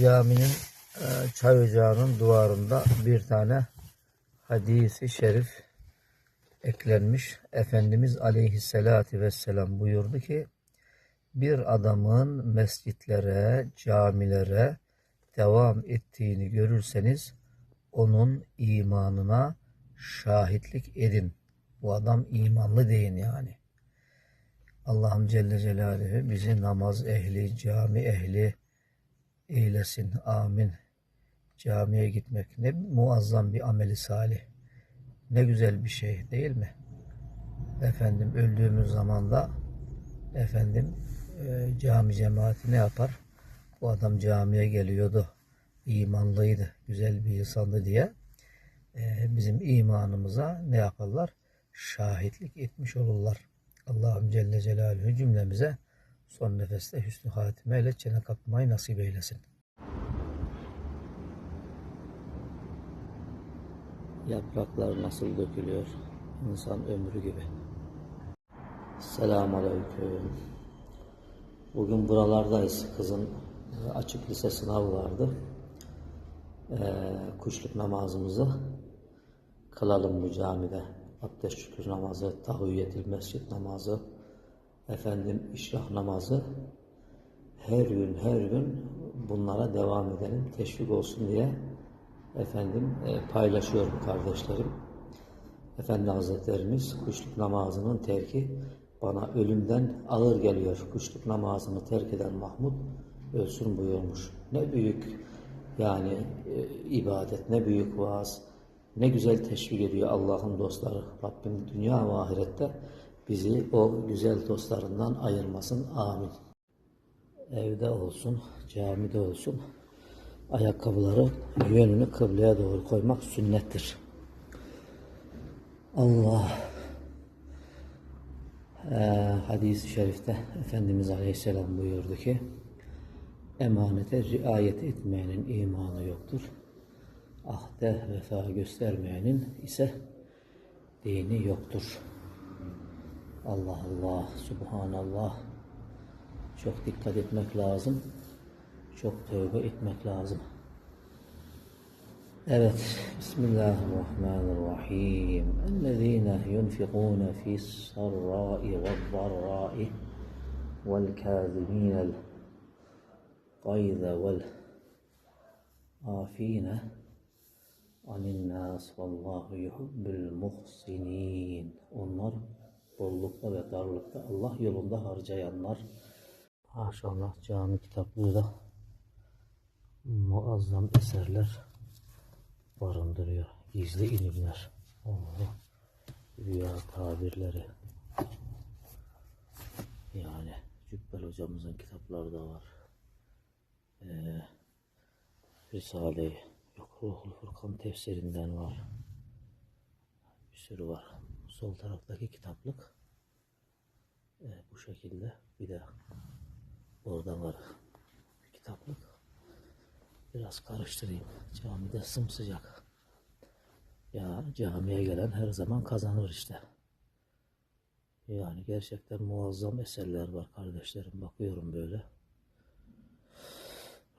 caminin e, çay ocağının duvarında bir tane hadisi şerif eklenmiş. Efendimiz aleyhissalatü vesselam buyurdu ki bir adamın mescitlere, camilere devam ettiğini görürseniz onun imanına şahitlik edin. Bu adam imanlı deyin yani. Allah'ım Celle Celaluhu bizi namaz ehli, cami ehli eylesin. Amin. Camiye gitmek ne muazzam bir ameli salih. Ne güzel bir şey değil mi? Efendim öldüğümüz zaman da efendim e, cami cemaati ne yapar? Bu adam camiye geliyordu. imanlıydı, güzel bir insandı diye e, bizim imanımıza ne yaparlar? Şahitlik etmiş olurlar. Allah'ım Celle Celaluhu cümlemize son nefeste hüsnü hatime ile çene kapmayı nasip eylesin. Yapraklar nasıl dökülüyor? İnsan ömrü gibi. Selamun Aleyküm. Bugün buralardayız. Kızın e, açık lise sınavı vardı. Ee, kuşluk namazımızı kılalım bu camide. Abdest şükür namazı, tahiyyetül mescid namazı, efendim işrah namazı. Her gün her gün bunlara devam edelim. Teşvik olsun diye efendim e, paylaşıyorum kardeşlerim. Efendi Hazretlerimiz kuşluk namazının terki bana ölümden ağır geliyor. Kuşluk namazını terk eden Mahmud ölsün buyurmuş. Ne büyük yani e, ibadet, ne büyük vaaz, ne güzel teşvik ediyor Allah'ın dostları. Rabbim dünya ve ahirette bizi o güzel dostlarından ayırmasın. Amin. Evde olsun, camide olsun ayakkabıları yönünü kıbleye doğru koymak sünnettir. Allah ee, hadis-i şerifte Efendimiz Aleyhisselam buyurdu ki emanete riayet etmeyenin imanı yoktur. Ahde vefa göstermeyenin ise dini yoktur. Allah Allah, Subhanallah. Çok dikkat etmek lazım çok tövbe etmek lazım. Evet. Bismillahirrahmanirrahim. Ellezine yunfikune fis sarrai ve darrai vel kâzimînel gayze vel afine anin nas vallahu yuhibbul muhsinin. Onlar bollukta ve darlıkta Allah yolunda harcayanlar. Maşallah cami kitaplığı da muazzam eserler barındırıyor. Gizli ilimler. Oo, rüya tabirleri. Yani Cübbel hocamızın kitapları da var. Ee, Risale-i Ruhul Furkan tefsirinden var. Bir sürü var. Sol taraftaki kitaplık ee, bu şekilde. Bir de orada var kitaplık. Biraz karıştırayım. Camide sımsıcak. Ya camiye gelen her zaman kazanır işte. Yani gerçekten muazzam eserler var kardeşlerim. Bakıyorum böyle.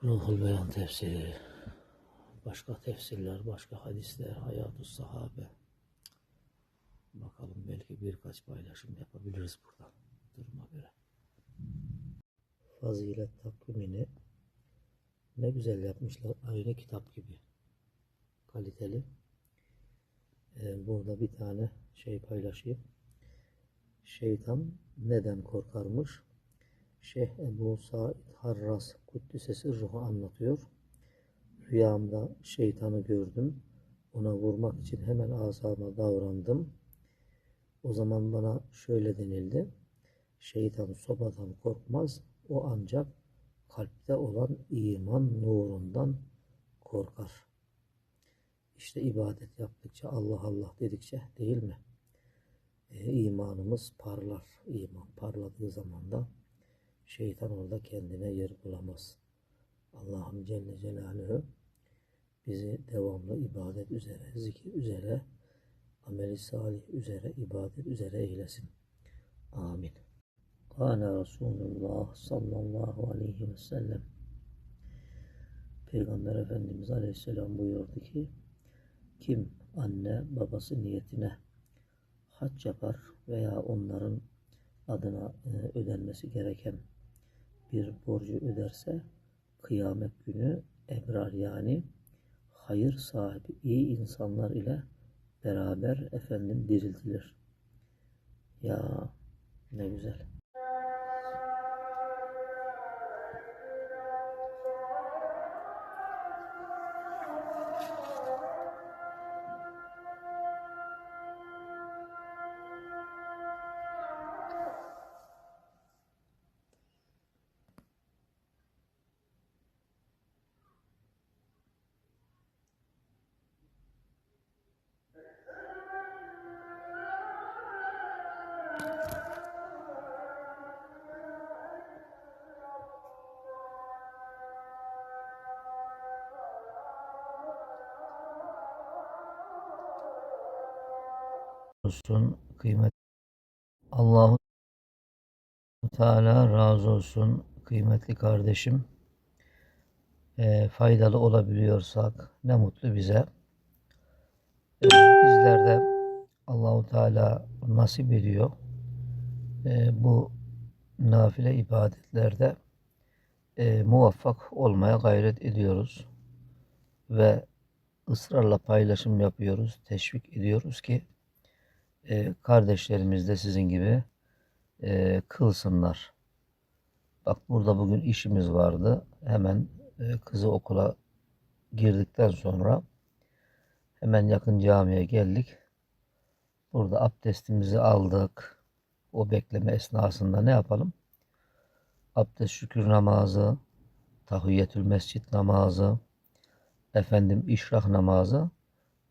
Ruhul Beyan tefsiri, başka tefsirler, başka hadisler, hayat sahabe. Bakalım belki birkaç paylaşım yapabiliriz buradan. Duruma göre. Fazilet takvimini ne güzel yapmışlar. Aynı kitap gibi. Kaliteli. Ee, burada bir tane şey paylaşayım. Şeytan neden korkarmış? Şeyh Ebu Said Harras Kuddisesi ruhu anlatıyor. Rüyamda şeytanı gördüm. Ona vurmak için hemen asama davrandım. O zaman bana şöyle denildi. Şeytan sobadan korkmaz. O ancak kalpte olan iman nurundan korkar. İşte ibadet yaptıkça Allah Allah dedikçe değil mi? E, imanımız parlar. İman parladığı zaman da şeytan orada kendine yer bulamaz. Allah'ım Celle Celaluhu bizi devamlı ibadet üzere, zikir üzere, ameli salih üzere, ibadet üzere eylesin. Amin. Kâne Resulullah sallallahu aleyhi ve sellem Peygamber Efendimiz Aleyhisselam buyurdu ki kim anne babası niyetine hac yapar veya onların adına e, ödenmesi gereken bir borcu öderse kıyamet günü ebrar yani hayır sahibi iyi insanlar ile beraber efendim diriltilir. Ya ne güzel. Olsun kıymet Allahu Teala razı olsun kıymetli kardeşim. Eee, faydalı olabiliyorsak ne mutlu bize. Eee, bizler Allahu Teala nasip ediyor. Eee, bu nafile ibadetlerde eee, muvaffak olmaya gayret ediyoruz ve ısrarla paylaşım yapıyoruz, teşvik ediyoruz ki e, kardeşlerimiz de sizin gibi e, kılsınlar. Bak burada bugün işimiz vardı. Hemen e, kızı okula girdikten sonra hemen yakın camiye geldik. Burada abdestimizi aldık. O bekleme esnasında ne yapalım? Abdest şükür namazı, tahiyyetül mescit namazı, efendim işrah namazı,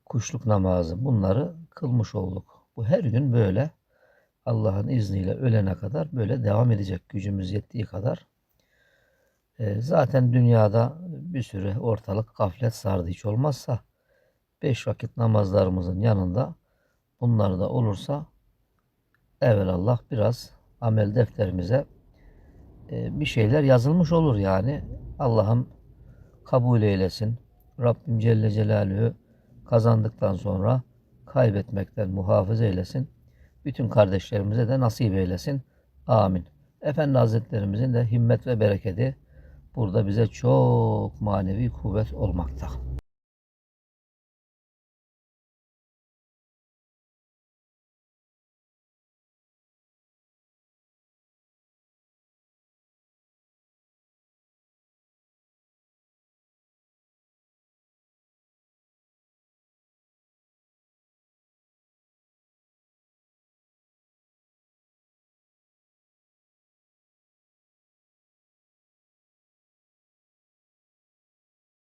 kuşluk namazı bunları kılmış olduk. Bu her gün böyle Allah'ın izniyle ölene kadar böyle devam edecek gücümüz yettiği kadar. E, zaten dünyada bir sürü ortalık gaflet sardı hiç olmazsa beş vakit namazlarımızın yanında bunlar da olursa evvelallah biraz amel defterimize e, bir şeyler yazılmış olur yani. Allah'ım kabul eylesin. Rabbim Celle Celaluhu kazandıktan sonra kaybetmekten muhafaza eylesin. Bütün kardeşlerimize de nasip eylesin. Amin. Efendi Hazretlerimizin de himmet ve bereketi burada bize çok manevi kuvvet olmakta.